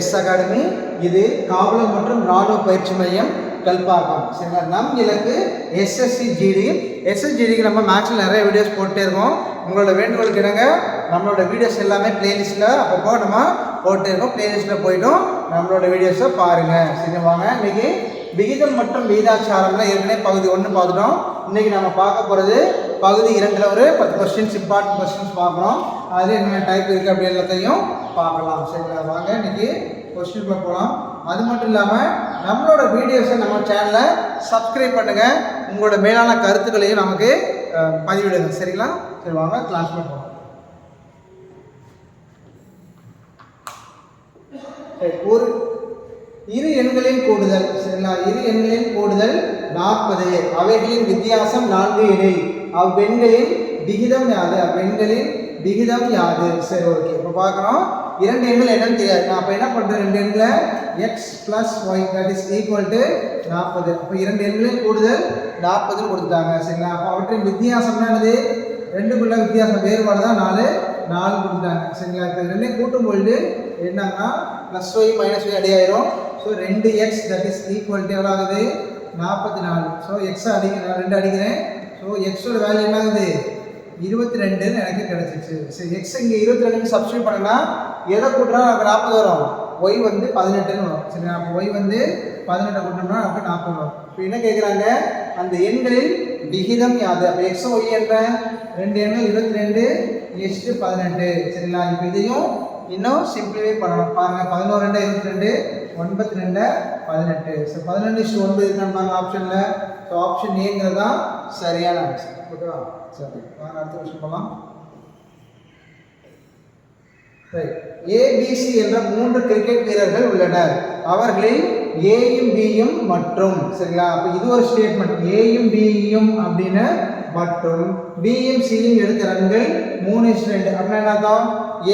S academy இது காவலர் மற்றும் ராணுவ பயிற்சி மையம் கல்பாக்கம். சரிங்களா? நம் இலக்கு எஸ்எஸ்சி ஜிடி எஸ்எஸ்ஜிடிக்கு நம்ம மேக்ஸில் நிறைய வீடியோஸ் போட்டே இருக்கோம். உங்களோட வேண்டுகோளுக்கு இடங்க நம்மளோட வீடியோஸ் எல்லாமே பிளேலிஸ்ட்டில் அப்பப்போ நம்ம போட்டே இருக்கோம். பிளேலிஸ்ட்டில் போய்ட்டும் நம்மளோட வீடியோஸை பாருங்கள் சரி வாங்க. இன்னைக்கு விகிதம் மற்றும் விகிதாச்சாரம்ல ஏற்கனவே பகுதி ஒன்று பார்த்துட்டோம். இன்னைக்கு நம்ம பார்க்க போகிறது பகுதி இரண்டில் ஒரு பத்து கொஸ்டின்ஸ் இம்பார்ட்டன்ட் கொஸ்டின்ஸ் பார்க்குறோம் அதில் என்னென்ன டைப் இருக்குது அப்படி எல்லாத்தையும் பார்க்கலாம். சரிங்களா? வாங்க இன்றைக்கி கொஸ்டின்குள்ளே போகலாம் அது மட்டும் இல்லாமல் நம்மளோட வீடியோஸை நம்ம சேனலை சப்ஸ்கிரைப் பண்ணுங்கள் உங்களோட மேலான கருத்துக்களையும் நமக்கு பதிவிடுங்க. சரிங்களா? சரி வாங்க கிளாஸ் போகலாம் ஒரு இரு எண்களின் கூடுதல். சரிங்களா? இரு எண்களின் கூடுதல் நாற்பது. அவைகளின் வித்தியாசம் நான்கு இடை அவ்வெண்களின் விகிதம் யாது? அவ்வெண்களின் விகிதம் யாது? சரி ஓகே இப்போ பார்க்குறோம் இரண்டு எண்கள் என்னன்னு தெரியாது. நான் அப்போ என்ன பண்ணுறேன் ரெண்டு எண்களை x plus y that is equal to நாற்பது. அப்போ இரண்டு எண்களையும் கூடுதல் நாற்பது கொடுத்துட்டாங்க. சரிங்களா? அப்போ அவற்றின் வித்தியாசம்னா என்னது? ரெண்டுக்குள்ள வித்தியாசம் வேறுபாடு தான் நாலு நாலு கொடுத்துட்டாங்க. சரிங்களா? இப்போ ரெண்டையும் கூட்டும் பொழுது என்னன்னா ப்ளஸ் ஒய் மைனஸ் ஒய் அடியாயிரும். ஸோ ரெண்டு x that is equal to எவ்வளோ ஆகுது? நாற்பத்தி நாலு. ஸோ எக்ஸ் அடிக்கிறேன் ரெண்டு அடிக்கிறேன். ஸோ எக்ஸோட வேல்யூ என்ன ஆகுது இருபத்தி ரெண்டுன்னு எனக்கு கிடச்சிச்சு. சரி எக்ஸ் இங்கே இருபத்தி ரெண்டுன்னு சப்ஸ்டியூட் பண்ணனா எதை கூட்டினா நமக்கு நாற்பது வரும்? ஒய் வந்து பதினெட்டுன்னு வரும். சரி அப்போ ஒய் வந்து பதினெட்டை கூட்டினோம்னா நமக்கு நாற்பது வரும். இப்போ என்ன கேட்குறாங்க அந்த எண்களில் விகிதம் யாது? அப்போ எக்ஸ் ஒய் என்ற ரெண்டு எண்கள் இருபத்தி ரெண்டு எஸ்ட்டு பதினெட்டு. சரிங்களா? இப்போ இதையும் இன்னும் சிம்பிளிஃபை பண்ணணும். பாருங்கள் பதினோரு ரெண்டு இருபத்தி ரெண்டு ஒன்பத்தி ரெண்டு பதினெட்டு. ஸோ பதினெண்டு இஸ்டு ஒன்பது இருக்கான்னு பாருங்கள் ஆப்ஷனில் ஸோ ஆப்ஷன் ஏங்கிறது தான் சரியான ஆன்சர் ஓகேவா சரி. வாங்க அடுத்த விஷயம் போகலாம் ஏபிசி என்ற மூன்று கிரிக்கெட் வீரர்கள் உள்ளனர். அவர்களில் ஏயும் பியும் மற்றும் சரிங்களா? அப்போ இது ஒரு ஸ்டேட்மெண்ட் ஏயும் பியும் அப்படின்னு மற்றும் பியும் சியும் எடுத்த ரன்கள் மூணு இஸ் ரெண்டு அப்படின்னா என்ன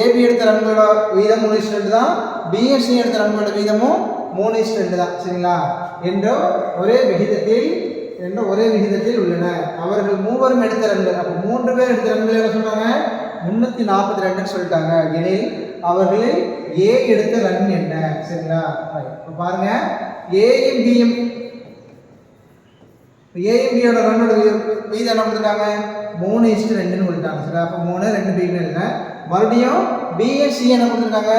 ஏபி எடுத்த ரன்களோட வீதம் மூணு இஸ் ரெண்டு தான் பிஎம்சி சி எடுத்த ரன்களோட வீதமும் மூணு இஸ் ரெண்டு தான் சரிங்களா? என்ற ஒரே விகிதத்தில் என்ற ஒரே விகிதத்தில் உள்ளன? அவர்கள் மூவரும் எடுத்த ரன்கள். அப்போ மூன்று பேர் எடுத்த ரன்கள் என்ன சொன்னாங்க முன்னூத்தி நாற்பத்தி ரெண்டுன்னு சொல்லிட்டாங்க. எனில் அவர்களில் ஏ எடுத்த ரன் என்ன? சரிங்களா? இப்போ பாருங்க. ஏயும் பியும் ஏயும் பியோட ரன்னோட வீதம் என்ன கொடுத்துட்டாங்க? மூணு இஸ்ட் ரெண்டுன்னு கொடுத்துட்டாங்க. சரி அப்போ மூணு ரெண்டு பின்னு இருங்க மறுபடியும் பிஎஸ்சி என்ன கொடுத்துருக்காங்க?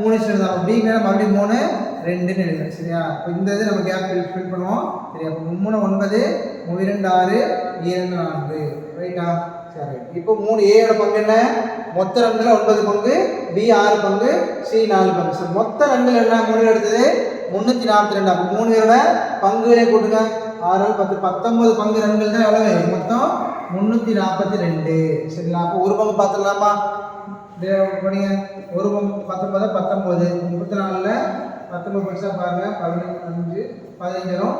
மூணு இஸ்ட் தான். பி மறுபடியும் மூணு ரெண்டுன்னு எழுதுறேன் சரியா? இப்போ இந்த இது நம்ம கேப் ஃபில் ஃபில் பண்ணுவோம். சரியா? மூணு ஒன்பது இரண்டு ஆறு இரண்டு நான்கு. ரைட்டா சரி இப்போ மூணு ஏயோட பங்கு என்ன? மொத்த ரன்கள் ஒன்பது பங்கு பி ஆறு பங்கு சி நாலு பங்கு. சரி மொத்த ரன்கள் என்ன மூணு எடுத்தது? முந்நூற்றி நாற்பத்தி ரெண்டு. அப்போ மூணு பேரோட பங்குகளே கூட்டுங்க. ஆறு பத்து பத்தொன்பது பங்கு ரன்கள் தான் எவ்வளவு மொத்தம் முந்நூற்றி நாற்பத்தி ரெண்டு. சரிங்களா? அப்போ ஒரு பங்கு பார்த்துடலாமா? படிங்க ஒரு பங்கு பத்தொன்பது பத்தொம்போது முப்பத்தி நாலில் பத்தொம்பது பைசா பாருங்க பதினஞ்சு பதினஞ்சரும்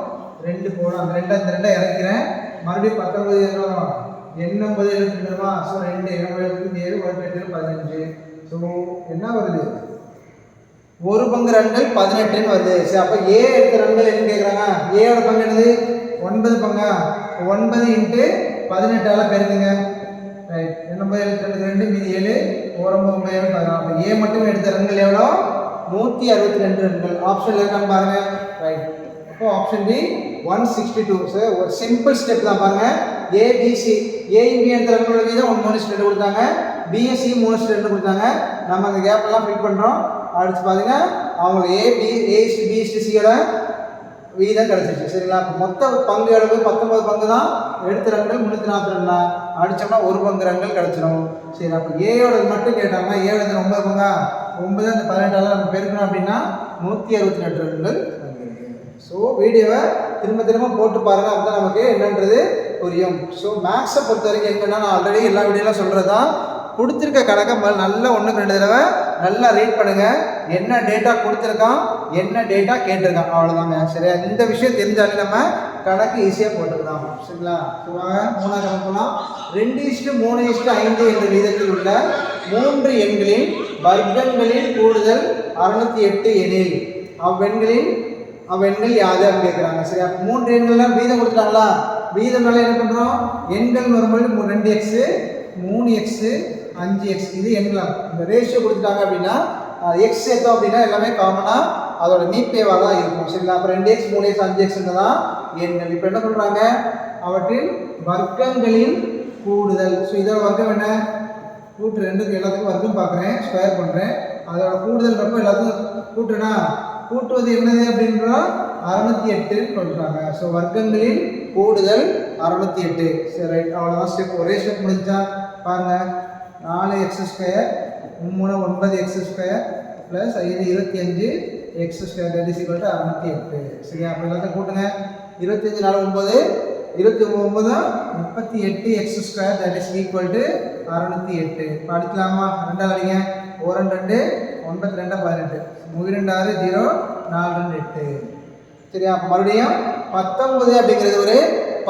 ரெண்டு போகணும் அந்த ரெண்டு அந்த ரெண்டை இறக்கிறேன். மறுபடியும் பத்தொன்பது வரும் எண்ணொம்பது எழுபத்தி ரெண்டுமா ஸோ ரெண்டு எண்பது எழுபத்தி ஏழு ஒரு எட்டு பதினஞ்சு. ஸோ என்ன வருது? ஒரு பங்கு ரன்கள் பதினெட்டுன்னு வருது. சரி அப்போ ஏ எடுத்த ரன்கள் என்ன கேட்குறாங்க ஏயோட பங்கு என்னது? ஒன்பது பங்கா? ஒன்பது இன்ட்டு பதினெட்டால் பெருக்குங்க. ரைட் எண்ணொம்பது எழுபத்தி ரெண்டு ரெண்டு மீதி ஏழு ஒரு ஒன்பது ஏழு பதினாறு. அப்போ ஏ மட்டும் எடுத்த ரன்கள் எவ்வளோ? நூற்றி அறுபத்தி ரெண்டு ரன்கள். ஆப்ஷனில் இருக்கான்னு பாருங்க. ரைட் அப்போ option B one sixty two sir ஒரு சிம்பிள் ஸ்டெப் தான் பாருங்க. ஏபிசி ஏ இந்தியன் ரன்களோட தான் ஒன்று மூணு ஸ்டெண்ட் கொடுத்தாங்க. பிஎஸ்சி மூணு ஸ்டெண்ட் கொடுத்தாங்க. நம்ம அந்த கேப் எல்லாம் ஃபில் பண்ணுறோம் அடுத்து பார்த்தீங்கன்னா அவங்க ஏபி ஏசி பிஎஸ்டி சியோட வீதம் கிடச்சிருச்சு. சரிங்களா? மொத்த பங்கு அளவு பத்தொன்பது பங்கு தான். எடுத்து ரன்கள் முந்நூற்றி நாற்பது ரன்னா அடித்தோம்னா ஒரு பங்கு ரன்கள் கிடச்சிடும் சரி அப்போ ஏயோட மட்டும் கேட்டாங்க ஏழு ஒன்பது பங்கா? ஒன்பது அந்த பதினெட்டால நம்ம பெருக்கணும் அப்படின்னா நூற்றி அறுபத்தி ரெண்டு ரன்கள் ஸோ வீடியோவை திரும்ப திரும்ப போட்டு பாருங்க. அப்போ நமக்கு என்னன்றது புரியும். ஸோ மேக்ஸை பொறுத்த வரைக்கும் எங்கன்னா நான் ஆல்ரெடி எல்லா வீடியோலாம் சொல்கிறது தான் கொடுத்துருக்க கணக்கை முதல்ல நல்லா ஒன்றுக்கு ரெண்டு தடவை நல்லா ரீட் பண்ணுங்கள் என்ன டேட்டா கொடுத்துருக்கான் என்ன டேட்டா கேட்டிருக்கான். அவ்வளோதாங்க சரியா? இந்த விஷயம் தெரிஞ்சாலே நம்ம கணக்கு ஈஸியாக போட்டுக்கலாம். சரிங்களா? சொல்லுவாங்க வாங்க மூணாவது கணக்கு ரெண்டு இஷ்டு மூணு இஷ்டு ஐந்து என்ற வீதத்தில் உள்ள மூன்று எண்களின் வர்க்கங்களின் கூடுதல் அறுநூத்தி எட்டு எனில். அவ்வெண்களின் அவ்வெண்கள் யாது அப்படின்னு கேட்குறாங்க சரியா? மூன்று எண்கள்லாம் வீதம் கொடுத்துட்டாங்களா? வீதம்னால என்ன பண்ணுறோம் எண்கள் வரும்போது ரெண்டு எக்ஸு மூணு எக்ஸு அஞ்சு எக்ஸ் இது எண்களாம். இந்த ரேஷியோ கொடுத்துட்டாங்க அப்படின்னா எக்ஸ் சேர்த்தோம் அப்படின்னா எல்லாமே காமனாக அதோட மீப்பேவாக தான் இருக்கும். சரிங்களா? அப்போ ரெண்டு எக்ஸ் மூணு எக்ஸ் அஞ்சு எக்ஸ் தான் எண்கள் இப்போ என்ன சொல்கிறாங்க அவற்றின் வர்க்கங்களின் கூடுதல். ஸோ இதோட வர்க்கம் என்ன? கூட்டு ரெண்டுக்கு எல்லாத்துக்கும் வர்க்கம் பார்க்குறேன். ஸ்கொயர் பண்ணுறேன் அதோட கூடுதல்ன்றப்போ எல்லாத்துக்கும் கூட்டுனா கூட்டுவது என்னது அப்படின்றா? அறுநூத்தி எட்டுன்னு சொல்கிறாங்க ஸோ வர்க்கங்களின் கூடுதல் அறுநூத்தி எட்டு. சரி ரைட் அவ்வளோதான் ஸ்டெப் ஒரே ஸ்டெப் முடிஞ்சா பாருங்க. நாலு எக்ஸ் ஸ்கொயர் மூணு ஒன்பது எக்ஸ் ஸ்கொயர் ப்ளஸ் ஐந்து இருபத்தி அஞ்சு x square that is equal to அறுநூத்தி எட்டு. சரியா? அப்போ எல்லாத்தையும் கூட்டுங்க. இருபத்தஞ்சு நாலு ஒம்பது இருபத்தி ஒம்பது முப்பத்தி எட்டு x square that is equal to அறுநூத்தி எட்டு. படிக்கலாமா ரெண்டாவது அடிங்க. ஒரு ரெண்டு ரெண்டு. ஒன்பத்தி ரெண்டு பதினெட்டு. மூணு ஆறு ஜீரோ நாலு ரெண்டு எட்டு. சரியா? மறுபடியும் பத்தொன்பது அப்படிங்கிறது ஒரு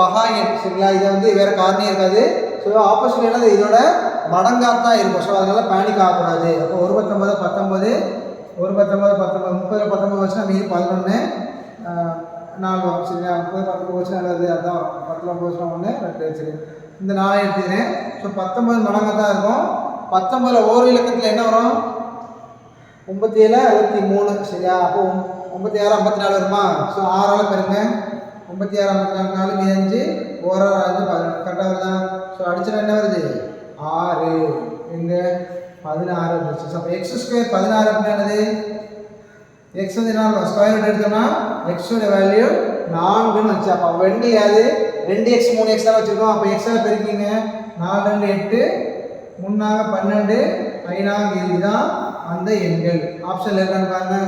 பகா எண் சரிங்களா? இதை வந்து வேறு காரணம் இருக்காது. ஸோ ஆப்போசிட் என்னது? இதோட மடங்காத்தான் இருக்கும். ஸோ அதனால பேனிக் ஆகக்கூடாது. அப்போ ஒரு பத்தொன்பது பத்தொம்பது ஒரு பத்தொம்பது பத்தொம்பது முப்பது பத்தொன்பது வருஷம் மீது பதினொன்று நாலு வரும் சரிங்களா முப்பது பத்தொன்பது அதுதான் நல்லது. அதான். ஒன்று ரெண்டு வச்சு இந்த நாளை எடுத்துக்கிறேன். ஸோ பத்தொன்பது மடங்கு தான் இருக்கும். பத்தொன்பதில் ஓர் இலக்கத்தில் என்ன வரும்? ஒம்பத்தி ஏழு அறுபத்தி மூணு. சரியா? அப்போ ஒம்- ஒம்பத்தி ஆறு ஐம்பத்தி நாலு வருமா ஸோ ஆறால் பெருங்க. ஒம்பத்தி ஆறு ஐம்பத்தி நாலு நாலு அஞ்சு ஓராறு அஞ்சு பதினெட்டு கரெக்டாக வருதா? ஸோ அடிச்சா என்ன வருது? ஆறு. எங்கே? பதினாறு. வந்துச்சு ஸோ எக்ஸ் ஸ்கொயர் பதினாறு அப்படின்னா என்னது? எக்ஸ் வந்து என்ன ஸ்கொயர் ரூட் எடுத்தோம்னா எக்ஸோட வேல்யூ நான்குன்னு வச்சு அப்போ ரெண்டு யாது? ரெண்டு எக்ஸ் மூணு எக்ஸ் தான் வச்சுருக்கோம். அப்போ எக்ஸாக பெருக்கிங்க. நாலு ரெண்டு எட்டு. முன்னாக பன்னெண்டு ஐநாக இதுதான் அந்த எண்கள். ஆப்ஷனில் இருக்கான்னு பாருங்க.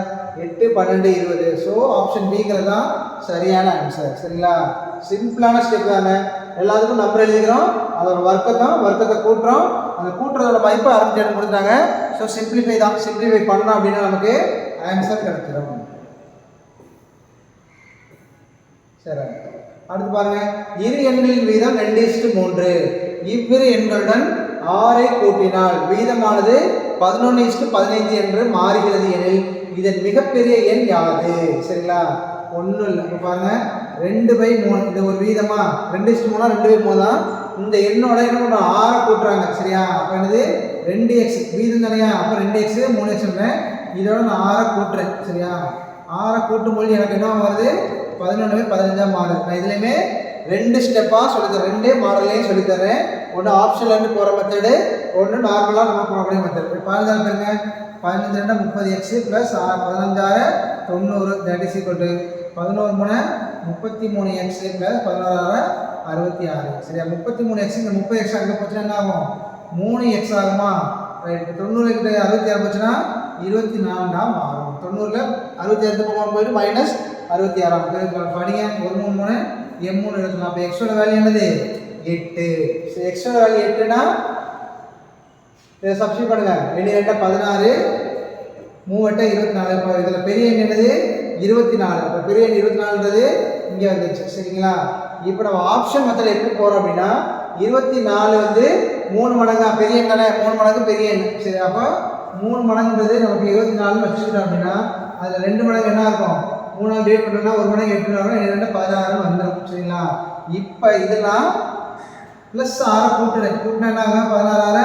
எட்டு பன்னெண்டு இருபது. ஸோ ஆப்ஷன் பிங்கிறது தான் சரியான ஆன்சர் சரிங்களா? சிம்பிளான ஸ்டெப் தானே. எல்லாத்துக்கும் நம்பர் எழுதிக்கிறோம். அதோட ஒர்க்கை தான் ஒர்க்கத்தை கூட்டுறோம். அந்த கூட்டுறதோட மதிப்பு அறுபத்தி ஏழு கொடுத்தாங்க ஸோ சிம்பிளிஃபை தான். சிம்பிளிஃபை பண்ணோம் அப்படின்னா நமக்கு ஆன்சர் கிடைச்சிடும் சரி. அடுத்து பாருங்க. இரு எண்களின் வீதம் ரெண்டு இஸ்டு மூன்று. இவ்விரு எண்களுடன் ஆறை கூட்டினால் வீதமானது பதினொன்று இஸ்டு பதினைந்து என்று மாறுகிறது எனில் இதன் மிகப்பெரிய எண் யாது சரிங்களா? ஒன்றும் இல்லை. இப்போ பாருங்க. ரெண்டு பை மூணு இது ஒரு வீதமா? ரெண்டு இஸ்டு மூணா? ரெண்டு பை மூணு? தான் இந்த எண்ணோட என்ன பண்ணுறோம் ஆறை கூட்டுறாங்க. சரியா? அப்போ என்னது? ரெண்டு எக்ஸ் வீதம் தானையா? அப்போ ரெண்டு எக்ஸ் மூணு எக்ஸ் இதோட நான் ஆறை கூட்டுறேன் சரியா? ஆறை கூட்டும்போது எனக்கு என்ன வருது பதினொன்றுமே பதினஞ்சா மாறுது. நான் இதுலையுமே ரெண்டு ஸ்டெப்பாக சொல்லித்தரேன். ரெண்டே மாடல்லையும் சொல்லித்தரேன். ஒன்று ஆப்ஷன்லேருந்து போகிற மெத்தடு ஒன்று நார்மலாக நம்ம போகக்கூடிய மெத்தட் இப்போ பதினஞ்சாறு பேருங்க. பதினஞ்சு ரெண்டு முப்பது எக்ஸு ப்ளஸ் பதினஞ்சாறு தொண்ணூறு தேர்ட்டி இஸ் பதினோரு மூணு முப்பத்தி மூணு எக்ஸு ப்ளஸ் பதினோராறு அறுபத்தி ஆறு. சரியா? முப்பத்தி மூணு எக்ஸ் இந்த முப்பது எக்ஸ் அங்கே போச்சுன்னா என்ன ஆகும்? மூணு எக்ஸ் ஆகுமா? ரைட் தொண்ணூறு கிட்ட அறுபத்தி ஆறு போச்சுன்னா இருபத்தி நான்காம் மாறும் தொண்ணூறில் அறுபத்தி ஆறு பக்கம் போயிட்டு மைனஸ் அறுபத்தி ஆறாம். படிங்க. ஒரு மூணு மூணு எம் மூணு எடுத்துக்கலாம். அப்போ எக்ஸோட வேல்யூ என்னது? எட்டு. ஸோ எக்ஸோட வேல்யூ எட்டுனா இதை சப்ஸ்டியூட் பண்ணுங்க. ரெண்டு ரெண்டா பதினாறு. மூவெட்டா இருபத்தி நாலு. இப்போ இதில் பெரிய எண் என்னது? இருபத்தி நாலு. இப்போ பெரிய எண் இருபத்தி நாலுன்றது இங்கே வந்துச்சு சரிங்களா? இப்போ நம்ம ஆப்ஷன் மெத்தட் எப்படி போகிறோம் அப்படின்னா இருபத்தி நாலு வந்து மூணு மடங்கா. பெரிய எண் தானே? மூணு மடங்கு பெரிய எண். சரி அப்போ மூணு மடங்குன்றது நமக்கு இருபத்தி நாலு வச்சுக்கிட்டோம் அப்படின்னா அதில் ரெண்டு மடங்கு என்ன இருக்கும் மூணாவது டேட் பண்ணோம்னா ஒரு மடங்கு எட்டு நாள் ரெண்டு பதினாறு வந்துடும் சரிங்களா? இப்போ இதெல்லாம் ப்ளஸ் ஆறை கூட்டுறேன் கூட்டினா என்ன ஆகும்? பதினாறு ஆறு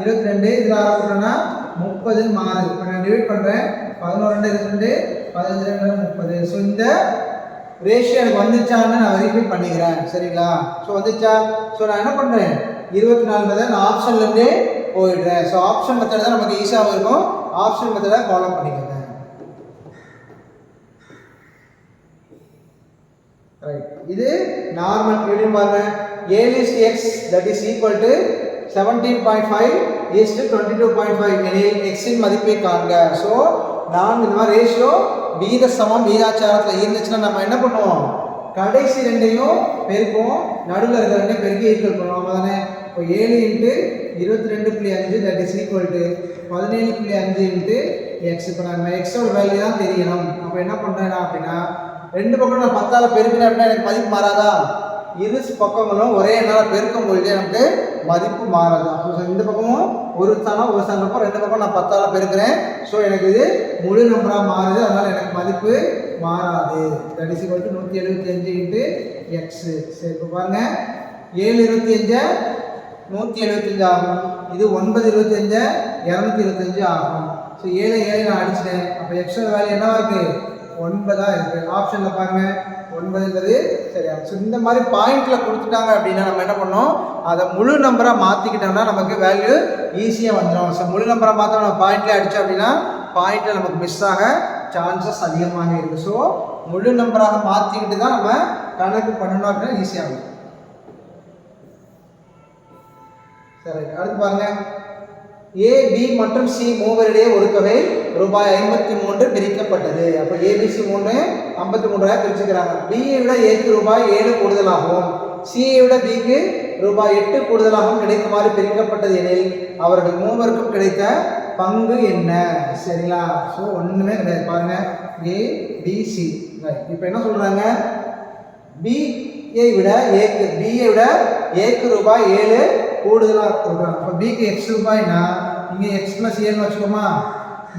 இருபத்தி ரெண்டு இதில் ஆறை கூட்டினா முப்பதுன்னு மாறுது. இப்போ நான் டிவைட் பண்ணுறேன் பதினோரு ரெண்டு இருபத்தி ரெண்டு பதினஞ்சு ரெண்டு முப்பது? ஸோ இந்த ரேஷியோ எனக்கு வந்துச்சான்னு நான் வெரிஃபை பண்ணிக்கிறேன். சரிங்களா? ஸோ வந்துச்சா? ஸோ நான் என்ன பண்ணுறேன் இருபத்தி நாலு நான் ஆப்ஷன்லேருந்து போயிடுறேன் ஸோ ஆப்ஷன் மெத்தட் தான் நமக்கு ஈஸியாகவும் இருக்கும். ஆப்ஷன் மெத்தடை ஃபாலோ பண்ணிக்கோங்க. ரைட் இது நார்மல் எப்படின்னு பாருங்க. ஏழு is x that is equal to seventeen point five is to twenty two point five எனில் எக்ஸின் மதிப்பை காண்க. ஸோ நான் இந்த மாதிரி ரேஷியோ வீத சமம் வீதாச்சாரத்தில் இருந்துச்சுன்னா நம்ம என்ன பண்ணுவோம்? கடைசி ரெண்டையும் பெருக்குவோம். நடுவில் இருக்கிற ரெண்டையும் பெருக்கி ஈக்குவல் பண்ணுவோம். தானே இப்போ ஏழு இன்ட்டு இருபத்தி ரெண்டு புள்ளி அஞ்சு தட் இஸ் ஈக்குவல் டு பதினேழு புள்ளி அஞ்சு இன்ட்டு எக்ஸ் இப்போ நம்ம எக்ஸோட வேல்யூ தான் தெரியணும். அப்போ என்ன பண்ணுறேன்னா அப்படின்னா ரெண்டு பக்கம் நான் பத்தால் பெருக்கினேன் அப்படின்னா எனக்கு மதிப்பு மாறாதா? இரு பக்கங்களும் ஒரே என்னால் பெருக்கும் பொழுது எனக்கு மதிப்பு மாறாது. அப்போ இந்த பக்கமும் ஒரு ஸ்தானம் ஒரு ஸ்தானம் ரெண்டு பக்கம் நான் பத்தால் பெருக்கிறேன். ஸோ எனக்கு இது முழு நம்பராக மாறுது. அதனால் எனக்கு மதிப்பு மாறாது. தட் இஸ் ஈக்குவல் டு நூற்றி எழுபத்தி அஞ்சு இன்ட்டு எக்ஸு சரி இப்போ பாருங்கள் ஏழு இருபத்தி அஞ்சை நூற்றி எழுபத்தஞ்சு ஆகும். இது ஒன்பது இருபத்தஞ்சு இரநூத்தி இருபத்தஞ்சு ஆகும். ஸோ ஏழு ஏழு நான் அடிச்சிட்டேன். அப்போ எக்ஸ்ட்ரா வேல்யூ என்னவா இருக்குது ஒன்பதாக இருக்குது ஆப்ஷனில் பாருங்க. ஒன்பதுங்கிறது சரியா ஸோ இந்த மாதிரி பாயிண்டில் கொடுத்துட்டாங்க அப்படின்னா நம்ம என்ன பண்ணோம் அதை முழு நம்பராக மாற்றிக்கிட்டோம்னா நமக்கு வேல்யூ ஈஸியாக வந்துடும் ஸோ முழு நம்பரை மாற்ற நம்ம பாயிண்ட்லேயே அடித்தோம் அப்படின்னா பாயிண்ட்டில் நமக்கு மிஸ் ஆக சான்சஸ் அதிகமாக இருக்குது ஸோ முழு நம்பராக மாற்றிக்கிட்டு தான் நம்ம கணக்கு பண்ணணும் அப்படின்னா ஈஸியாகும் சரி அடுத்து பாருங்க. ஏ பி மற்றும் சி மூவரிடையே ஒரு தொகை ரூபாய் ஐம்பத்தி மூன்று பிரிக்கப்பட்டது. அப்போ ஏபிசி மூணு ஐம்பத்தி மூன்றாயிரம் பிரிச்சுக்கிறாங்க. பியை விட ஏக்கு ரூபாய் ஏழு கூடுதலாகவும் சியை விட பிக்கு ரூபாய் எட்டு கூடுதலாகவும் கிடைக்குமாறு பிரிக்கப்பட்டது எனில் அவர்கள் மூவருக்கும் கிடைத்த பங்கு என்ன? சரிங்களா? ஸோ ஒன்றுமே கிடையாது. பாருங்க. ஏ பி சி இப்போ என்ன சொல்கிறாங்க பியை விட ஏக்கு பியை விட ஏக்கு ரூபாய் ஏழு கூடுதலாக கொடுக்குறாங்க. இப்போ பிக்கு எக்ஸ் ரூபாய்னா இங்கே எக்ஸ் ப்ளஸ் ஏன்னு வச்சுக்கோமா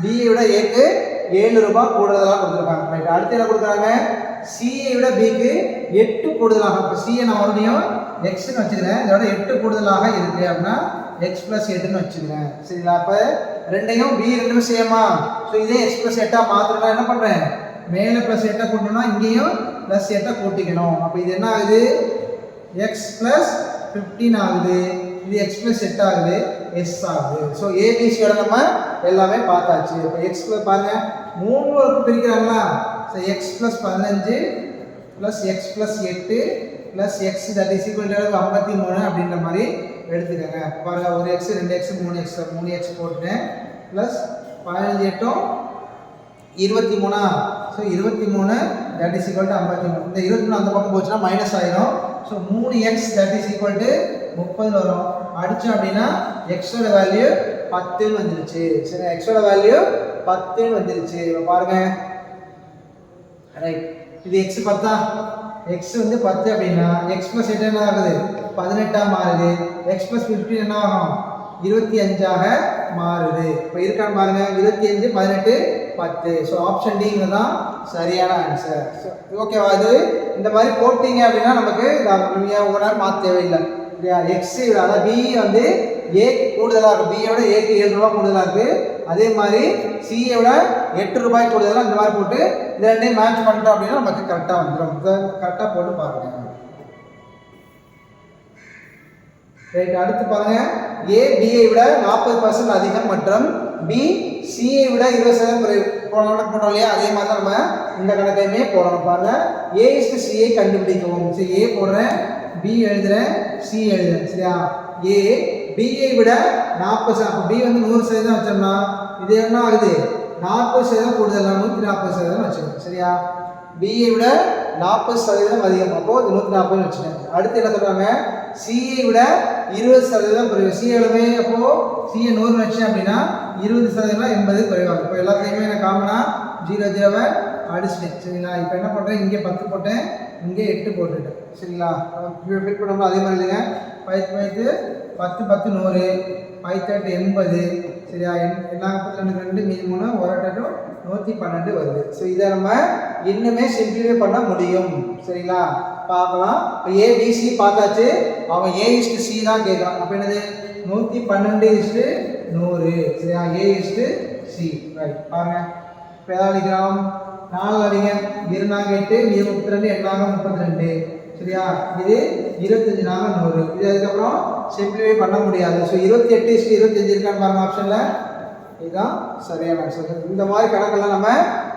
பியை விட ஏக்கு ஏழு ரூபாய் கூடுதலாக கொடுத்துருக்காங்க. ரைட் அடுத்து என்ன கொடுக்குறாங்க? சியை விட பிக்கு எட்டு கூடுதலாக இப்போ சியை நான் மறுபடியும் எக்ஸ்னு வச்சுக்கிறேன். இதோட எட்டு கூடுதலாக இருக்குது அப்படின்னா எக்ஸ் ப்ளஸ் எட்டுன்னு வச்சுக்கிறேன். சரிங்களா? அப்போ ரெண்டையும் பி ரெண்டுமே சேமா? ஸோ இதே எக்ஸ் ப்ளஸ் எட்டாக மாற்றணும்னா என்ன பண்ணுறேன் மேலே ப்ளஸ் எட்டை கூட்டணும்னா இங்கேயும் ப்ளஸ் எட்டை கூட்டிக்கணும். அப்போ இது என்ன ஆகுது? எக்ஸ் ப்ளஸ் ஃபிஃப்டீன் ஆகுது. இது எக்ஸ் ப்ளஸ் ஆகுது எஸ் ஆகுது. ஸோ ஏபிசியோட நம்ம எல்லாமே பார்த்தாச்சு. இப்போ எக்ஸ் பாருங்க. மூணு ஒர்க்கு பிரிக்கிறாங்களா? ஸோ எக்ஸ் ப்ளஸ் பதினஞ்சு ப்ளஸ் எக்ஸ் ப்ளஸ் எட்டு plus x that is equal ஐம்பத்தி மூணு அப்படின்ற மாதிரி எடுத்துக்கோங்க. பாருங்க ஒரு எக்ஸ் ரெண்டு எக்ஸ் மூணு எக்ஸ் மூணு எக்ஸ் போட்டுட்டேன். ப்ளஸ் பதினஞ்சு எட்டும் இருபத்தி மூணா? ஸோ இருபத்தி மூணு தட் இஸ் ஈக்குவல் டு ஐம்பத்தி மூணு. இந்த இருபத்தி மூணு அந்த பக்கம் போச்சுன்னா மைனஸ் ஆயிரும். ஸோ மூணு x that is equal to முப்பது வரும். அடித்தோம் அப்படின்னா எக்ஸோட வேல்யூ பத்துன்னு வந்துருச்சு. சரி எக்ஸோட வேல்யூ பத்துன்னு வந்துருச்சு. இப்போ பாருங்க. ரைட் இது எக்ஸ் பத்தா? எக்ஸ் வந்து பத்து அப்படின்னா எக்ஸ் ப்ளஸ் எட்டு என்ன ஆகுது? பதினெட்டாக மாறுது. எக்ஸ் ப்ளஸ் ஃபிஃப்டின் என்ன ஆகும்? இருபத்தி அஞ்சாக மாறுது. இப்போ இருக்கான்னு பாருங்க. இருபத்தி அஞ்சு பதினெட்டு பத்து. ஸோ ஆப்ஷன் டிங்கிறது தான் சரியான ஆன்சர் ஸோ ஓகேவா அது இந்த மாதிரி போட்டீங்க அப்படின்னா நமக்கு நீங்கள் உங்களால் மாற்ற தேவையில்லை. எக்ஸு அதாவது பி வந்து ஏ கூடுதலாக இருக்குது விட ஏக்கு ஏழு ரூபா கூடுதலாக இருக்குது அதே மாதிரி சியை விட எட்டு ரூபாய் கூடுதலாக இந்த மாதிரி போட்டு இந்த ரெண்டையும் மேட்ச் பண்ணிட்டோம் அப்படின்னா நமக்கு கரெக்டாக வந்துடும் கரெக்டாக போட்டு பாருங்கள் ரைட் அடுத்து பாருங்க. ஏ பிஐ விட நாற்பது பர்சன்ட் அதிகம் மற்றும் பி சிஐ விட இருபது சதவீதம் குறைவு போன கணக்கு போட்டோம் இல்லையா? அதே மாதிரி தான் நம்ம இந்த கணக்கையுமே போடணும் பாருங்க. ஏ இஸ்டு சிஐ கண்டுபிடிக்கவும். சரி ஏ போடுறேன். பி எழுதுறேன் சி எழுதுறேன் சரியா? ஏ பிஐ விட நாற்பது சதவீதம். பி வந்து நூறு சதவீதம் வச்சோம்னா இது என்ன ஆகுது? நாற்பது சதவீதம் கூடுதல் நூற்றி நாற்பது சதவீதம் வச்சுக்கணும் சரியா பிஐ விட நாற்பது சதவீதம் அதிகம். அப்போ இது நூற்றி நாற்பது வச்சுக்கோங்க. அடுத்து என்ன சொல்கிறாங்க சிஐ விட இருபது சதவீதம் குறைவு. சிஏழுமே அப்போ சிஏ நூறு வச்சேன் அப்படின்னா இருபது சதவீதம் எண்பது குறைவாகும். இப்போ எல்லாத்தையுமே என்ன காமனாக ஜீரோ ஜீரோவை அடிச்சிட்டேன். சரிங்களா? இப்போ என்ன பண்ணுறேன் இங்கே பத்து போட்டேன். இங்கே எட்டு போட்டுட்டேன். சரிங்களா? ஃபிட் பண்ணும்போது அதே மாதிரி இல்லைங்க. பைத்து பைத்து பத்து பத்து நூறு. பைத்தெட்டு எண்பது. சரியா? எண் எல்லா ரெண்டு ரெண்டு மீதி மூணு ஒரு நூற்றி பன்னெண்டு வருது. ஸோ இதை நம்ம இன்னுமே சிம்பிளிஃபை பண்ண முடியும். சரிங்களா? பார்க்கலாம். இப்போ ஏபிசி பார்த்தாச்சு. அவன் ஏ இஸ்டு சி தான் கேட்குறான். அப்போ என்னது? நூற்றி பன்னெண்டு இஸ்டு நூறு. சரியா? ஏ இஸ்டு சி ரைட் பாருங்க. இப்போ எதாவது அடிக்கிறோம் நாலு அடிங்க. இருநாங்க எட்டு மீது முப்பத்தி ரெண்டு எண்ணாங்க முப்பத்தி ரெண்டு. சரியா? இது இருபத்தஞ்சு நாங்க நூறு. இது அதுக்கப்புறம் சிம்பிளிஃபை பண்ண முடியாது. ஸோ இருபத்தி எட்டு இஸ்டு இருபத்தஞ்சு இருக்கான்னு பாருங்க ஆப்ஷனில் இதுதான் சரியான ஆன்சர் இந்த மாதிரி கணக்கெல்லாம் நம்ம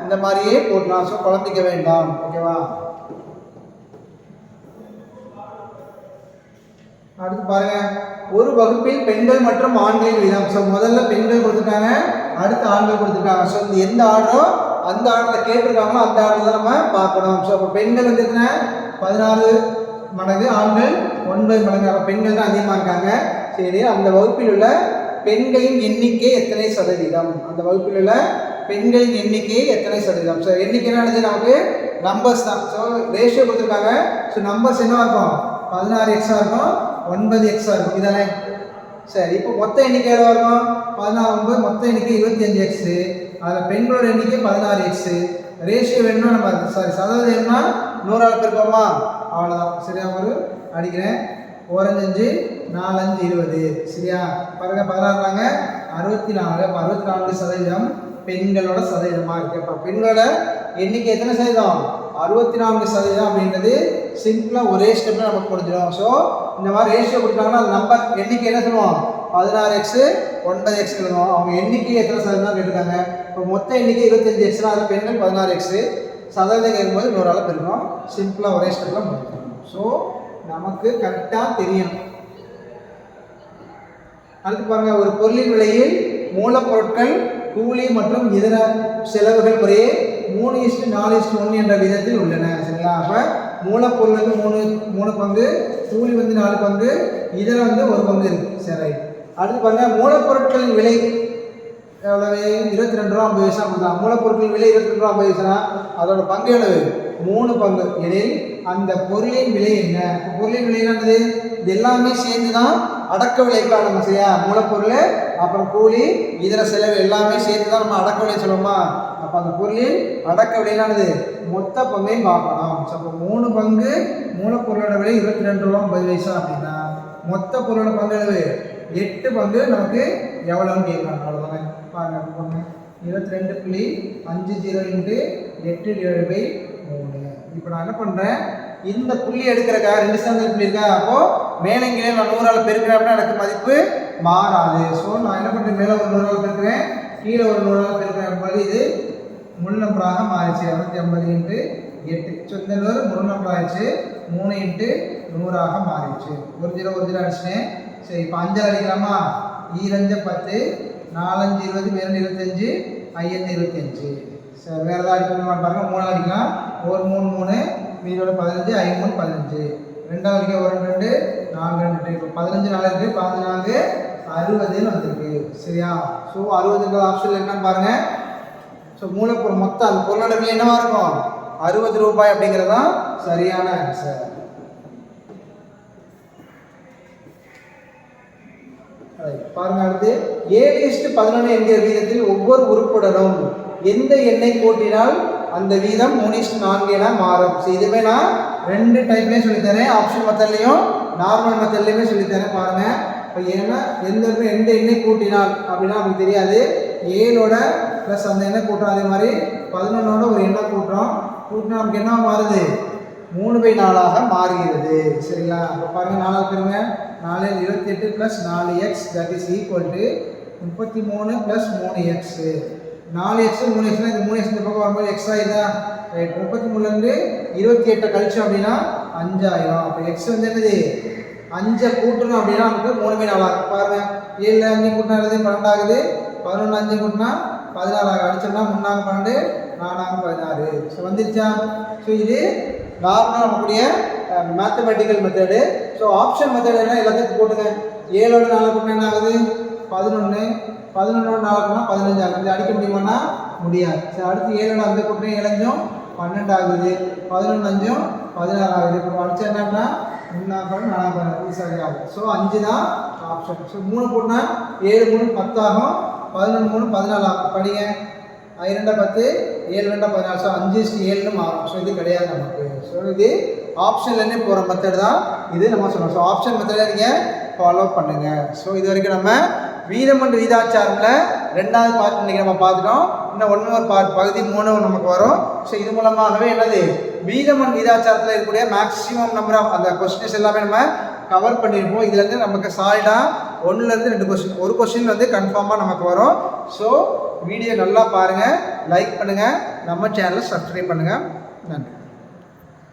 இந்த மாதிரியே போடலாம். ஸோ குழந்திக்க வேண்டாம். ஓகேவா அடுத்து பாருங்க. ஒரு வகுப்பில் பெண்கள் மற்றும் ஆண்களின் வீதம் ஸோ முதல்ல பெண்கள் கொடுத்துட்டாங்க. அடுத்து ஆண்கள் கொடுத்துட்டாங்க. ஸோ இந்த எந்த ஆர்டரோ அந்த ஆர்டரில் கேட்டிருக்காங்களோ அந்த ஆர்டர் தான் நம்ம பார்க்கணும். ஸோ அப்போ பெண்கள் வந்து எத்தனை? பதினாறு மடங்கு ஆண்கள் ஒன்பது மடங்கு. அப்போ பெண்கள் தான் அதிகமாக இருக்காங்க. சரி அந்த வகுப்பில் உள்ள பெண்களின் எண்ணிக்கை எத்தனை சதவீதம்? அந்த வகுப்பில் உள்ள பெண்களின் எண்ணிக்கை எத்தனை சதவீதம்? ஸோ எண்ணிக்கை என்னது நமக்கு? நம்பர்ஸ் தான். ஸோ ரேஷியோ கொடுத்துருக்காங்க. ஸோ நம்பர்ஸ் என்னவாக இருக்கும்? பதினாறு எக்ஸாக இருக்கும் ஒன்பது எக்ஸாக இருக்கும். இதானே? சரி இப்போ மொத்த எண்ணிக்கை எவ்வளோ இருக்கும்? பதினாறு ஒன்பது மொத்த எண்ணிக்கை இருபத்தி அஞ்சு எக்ஸு அதில் பெண்களோட எண்ணிக்கை பதினாறு எக்ஸு ரேஷியோ வேணும்னா நம்ம சாரி சதவீதம் வேணும்னா நூறால் பெருக்கோமா அவ்வளோதான் சரியா ஒரு அடிக்கிறேன். ஓரஞ்சஞ்சு நாலஞ்சு இருபது. சரியா? பாருங்க பதினாறுனாங்க அறுபத்தி நாலு அப்போ அறுபத்தி நான்கு சதவீதம் பெண்களோட சதவீதமாக இருக்குது அப்போ பெண்களோட எண்ணிக்கை எத்தனை சதவீதம்? அறுபத்தி நான்கு சதவீதம் அப்படின்றது சிம்பிளாக ஒரே ஸ்டெப்பில் நமக்கு கொடுத்துடும் ஸோ இந்த மாதிரி ரேஷியோ கொடுத்தாங்கன்னா அந்த நம்பர் எண்ணிக்கை என்ன சொல்லுவோம்? பதினாறு எக்ஸு ஒன்பது எக்ஸ் எழுதுவோம் அவங்க எண்ணிக்கை எத்தனை சதவீதம் கேட்டுருக்காங்க? இப்போ மொத்த எண்ணிக்கை இருபத்தஞ்சி எக்ஸ்ரா அது பெண்கள் பதினாறு எக்ஸு சதவீதம் கேட்கும்போது நூறு அளவு பெருக்கணும் சிம்பிளாக ஒரே ஸ்டெப்பில் முடிக்கணும் ஸோ நமக்கு கரெக்டாக தெரியணும் அடுத்து பாருங்க ஒரு பொருளின் விலையில் மூலப்பொருட்கள் கூலி மற்றும் இதர செலவுகள் முறையே மூணு இஸ்டு நாலு இஸ்டு ஒன்று என்ற விதத்தில் உள்ளன. சரிங்களா? அப்போ மூலப்பொருள் வந்து மூணு மூணு பங்கு கூலி வந்து நாலு பங்கு இதர வந்து ஒரு பங்கு இருக்கு. சரி அடுத்து பாருங்க மூலப்பொருட்களின் விலை எவ்வளவு? இருபத்தி ரெண்டு ரூபா ஐம்பது பைசா கொடுக்கலாம் மூலப்பொருட்கள் விலை இருபத்தி ரெண்டு ரூபா ஐம்பது பைசா. அதோட பங்கு எவ்வளவு மூணு பங்கு. எனில் அந்த பொருளின் விலை என்ன? பொருளின் விலை என்னது? இது எல்லாமே சேர்ந்து தான் அடக்க விலைக்கு நம்ம சரியா? மூலப்பொருள் அப்புறம் கூலி இதர செலவு எல்லாமே சேர்த்து தான் நம்ம அடக்க விலை சொல்லுவோமா அப்போ அந்த பொருளின் அடக்க விலையானது மொத்த பங்கையும் பார்க்கலாம் ஸோ அப்போ மூணு பங்கு மூலப்பொருளோட விலை இருபத்தி ரெண்டு ரூபா ஐம்பது பைசா அப்படின்னா மொத்த பொருளோட பங்கு எட்டு பங்கு நமக்கு எவ்வளோன்னு கேட்குறாங்க அவ்வளோதானே பாருங்கள் போங்க இருபத்தி ரெண்டு புள்ளி அஞ்சு ஜீரோ இன்ட்டு எட்டு டிவைட் பை மூணு. இப்போ நான் என்ன பண்ணுறேன் இந்த புள்ளி எடுக்கிறக்கா ரெண்டு சார்ந்த புள்ளி இருக்கா? அப்போது மேலே கீழே நான் நூறால் பெருக்கிறேன் அப்படின்னா எனக்கு மதிப்பு மாறாது. ஸோ நான் என்ன பண்ணுறேன் மேலே ஒரு நூறால் பெருக்கிறேன் கீழே ஒரு நூறால் பெருக்கிறேன் போது இது முழு நம்பராக மாறிச்சு. இரநூத்தி ஐம்பது இன்ட்டு எட்டு. ஸோ இந்த நூறு முழு நம்பர் ஆயிடுச்சு. மூணு இன்ட்டு நூறாக மாறிடுச்சு. ஒரு ஜீரோ ஒரு ஜீரோ அடிச்சிட்டேன். சரி இப்போ அஞ்சால் அடிக்கலாமா? ஈரஞ்ச பத்து நாலஞ்சு இருபது இரண்டு இருபத்தஞ்சு ஐயஞ்சு இருபத்தஞ்சு. சரி வேறு ஏதாவது அடிக்கணும் பாருங்க. மூணாவது அடிக்கலாம். ஒரு மூணு மூணு மீதோட பதினஞ்சு ஐமூணு பதினஞ்சு. ரெண்டாவது அடிக்க ஒரு ரெண்டு ரெண்டு நாலு ரெண்டு இப்போ பதினஞ்சு நாலு இருக்குது பதினஞ்சு நாலு அறுபதுன்னு வந்திருக்கு. சரியா? ஸோ அறுபதுன்ற ஆப்ஷன் என்னன்னு பாருங்க. ஸோ மூலப்பொருள் மொத்தம் அந்த பொருளோட விலை என்னவா இருக்கும்? அறுபது ரூபாய் அப்படிங்கிறது தான் சரியான ஆன்சர் பாருங்க அடுத்து ஏழு இஷ்டு பதினொன்று என்கிற வீதத்தில் ஒவ்வொரு உறுப்புடனும் எந்த எண்ணை கூட்டினால் அந்த வீதம் மூணு இஷ்டு நான்கு என மாறும். ஸோ இதுவே நான் ரெண்டு டைப்லேயும் சொல்லித்தரேன். ஆப்ஷன் மெத்தட்லையும் நார்மல் மெத்தட்லையுமே சொல்லித்தரேன். பாருங்க. இப்போ ஏன்னா எந்த எந்த எண்ணெய் கூட்டினால் அப்படின்னா நமக்கு தெரியாது. ஏழோட ப்ளஸ் அந்த எண்ணெய் கூட்டுறோம். அதே மாதிரி பதினொன்னோட ஒரு எண்ணெய் கூட்டுறோம். கூட்டினா நமக்கு என்ன மாறுது? மூணு பை நாலாக மாறுகிறது. சரிங்களா? அப்போ பாருங்கள் நாளாக பெருங்க நாலு இருபத்தி எட்டு ப்ளஸ் நாலு x that is equal to முப்பத்தி மூணு ப்ளஸ் மூணு எக்ஸு நாலு எக்ஸ் மூணு எக்ஸ்னா இந்த மூணு எக்ஸ் இந்த பக்கம் வரும்போது எக்ஸ் ஆகுதா ரைட் முப்பத்தி மூணுலேருந்து இருபத்தி எட்டை கழிச்சோம் அப்படின்னா அஞ்சாயிரம். அப்போ எக்ஸ் வந்து என்னது? அஞ்சை கூட்டணும் அப்படின்னா நமக்கு மூணுமே பை நாலாகும் பாருங்க. ஏழில் அஞ்சு கூட்டினா என்னது? பன்னெண்டாகுது பதினொன்று அஞ்சு கூட்டினா பதினாறாக அடிச்சோம்னா முன்னாங்க பன்னெண்டு நானாங்க பதினாறு. ஸோ வந்துருச்சா? ஸோ இது நார்மலாக நம்மக்கூடிய mathematical method so option method என்ன? எல்லாத்துக்கும் போட்டுங்க. ஏழோட நாலு கூட்டினா என்ன ஆகுது? பதினொன்று பதினொன்னோட நாலு கூட்டினா பதினஞ்சு ஆகுது. அடிக்க முடியுமானா முடியாது. சரி அடுத்து ஏழோட அந்த கூட்டினா இளைஞ்சும் பன்னெண்டு ஆகுது. பதினொன்று அஞ்சும் பதினாறு ஆகுது. இப்போ அடிச்சா என்னன்னா மூணாம் படம் நாலாம் படம் இது ஆகும் ஸோ அஞ்சு தான் ஆப்ஷன் ஸோ மூணு போட்டுனா ஏழு மூணு பத்தாகும் பதினொன்று மூணு பதினாலு ஆகும். படிங்க. ஐ பத்து ஏழு ரெண்டா பதினாலு. ஸோ அஞ்சு ஏழுன்னு மாறும். ஸோ இது கிடையாது நமக்கு. ஸோ இது ஆப்ஷன்லேருந்தே போகிற மெத்தட் தான் இது நம்ம சொல்லணும். ஸோ ஆப்ஷன் மெத்தடை நீங்கள் ஃபாலோ பண்ணுங்கள் ஸோ இது வரைக்கும் நம்ம வீதம் அண்ட் வீதாச்சாரத்தில் ரெண்டாவது பார்ட் இன்றைக்கி நம்ம பார்த்துட்டோம். இன்னும் ஒன் ஒரு பார்ட் பகுதி மூணு நமக்கு வரும். ஸோ இது மூலமாகவே என்னது? வீரமன் அண்ட் வீதாச்சாரத்தில் இருக்கக்கூடிய மேக்ஸிமம் நம்பர் ஆஃப் அந்த கொஸ்டின்ஸ் எல்லாமே நம்ம கவர் பண்ணியிருப்போம். இதுலேருந்து நமக்கு சாலிடாக ஒன்றுலேருந்து ரெண்டு கொஸ்டின் ஒரு கொஸ்டின் வந்து கன்ஃபார்மாக நமக்கு வரும். ஸோ வீடியோ நல்லா பாருங்கள் லைக் பண்ணுங்கள் நம்ம சேனலை சப்ஸ்கிரைப் பண்ணுங்கள் நன்றி.